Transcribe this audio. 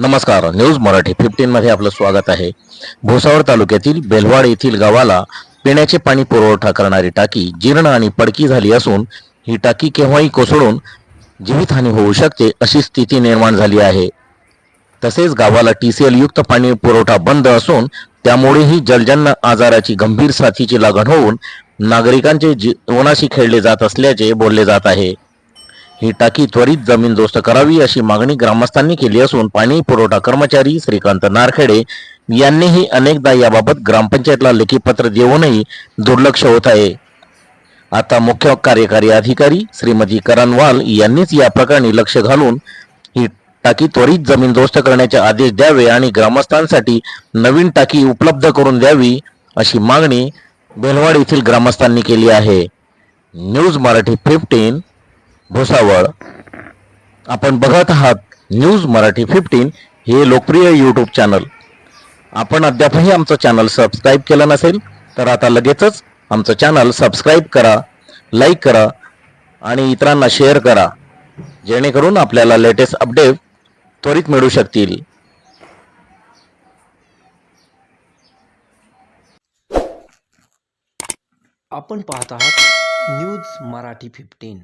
नमस्कार news Marathi fifteen मध्ये आपलं स्वागत आहे. भुसावळ तालुक्यातील बेलवाड येथील गावाला पिण्याचे पाणी पुरवठा करणारी टाकी जीर्ण आणि पडकी झाली असून ही टाकी केव्हाही कोसळून जीवितहानी होऊ शकते अशी स्थिती निर्माण झाली आहे. तसेच गावाला टीसीएल युक्त पाणी पुरवठा बंद असून त्यामुळेही जलजन्य आजाराची गंभीर साथीची लागण होऊन नागरिकांचे जीवनाशी खेळले जात असल्याचे बोलले जात आहे. ही टाकी त्वरित जमीनदोस्त करावी अशी मागणी ग्रामस्थांनी केली असून पाणी पुरवठा कर्मचारी श्रीकांत नारखेडे यांनीही अनेकदा याबाबत ग्रामपंचायतला लेखी पत्र देऊनही दुर्लक्ष होत आहे. आता मुख्य कार्यकारी अधिकारी श्रीमती करणवाल यांनीच या प्रकरणी लक्ष घालून ही टाकी त्वरित जमीनदोस्त करण्याचे आदेश द्यावे आणि ग्रामस्थांसाठी नवीन टाकी उपलब्ध करून द्यावी अशी मागणी बेलवाड येथील ग्रामस्थांनी केली आहे. News Marathi fifteen Bhusawal. आपण बघत आहात न्यूज मराठी फिफ्टीन हे लोकप्रिय यूट्यूब चॅनल आपण अद्यापही आमचं चॅनल सबस्क्राईब केलं नसेल तर आता लगेचच आमचं चॅनल सबस्क्राईब करा लाईक करा आणि इतरांना शेअर करा. जेणेकरून आपल्याला लेटेस्ट अपडेट त्वरित मिळू शकतील. आपण पाहत आहात न्यूज मराठी फिफ्टीन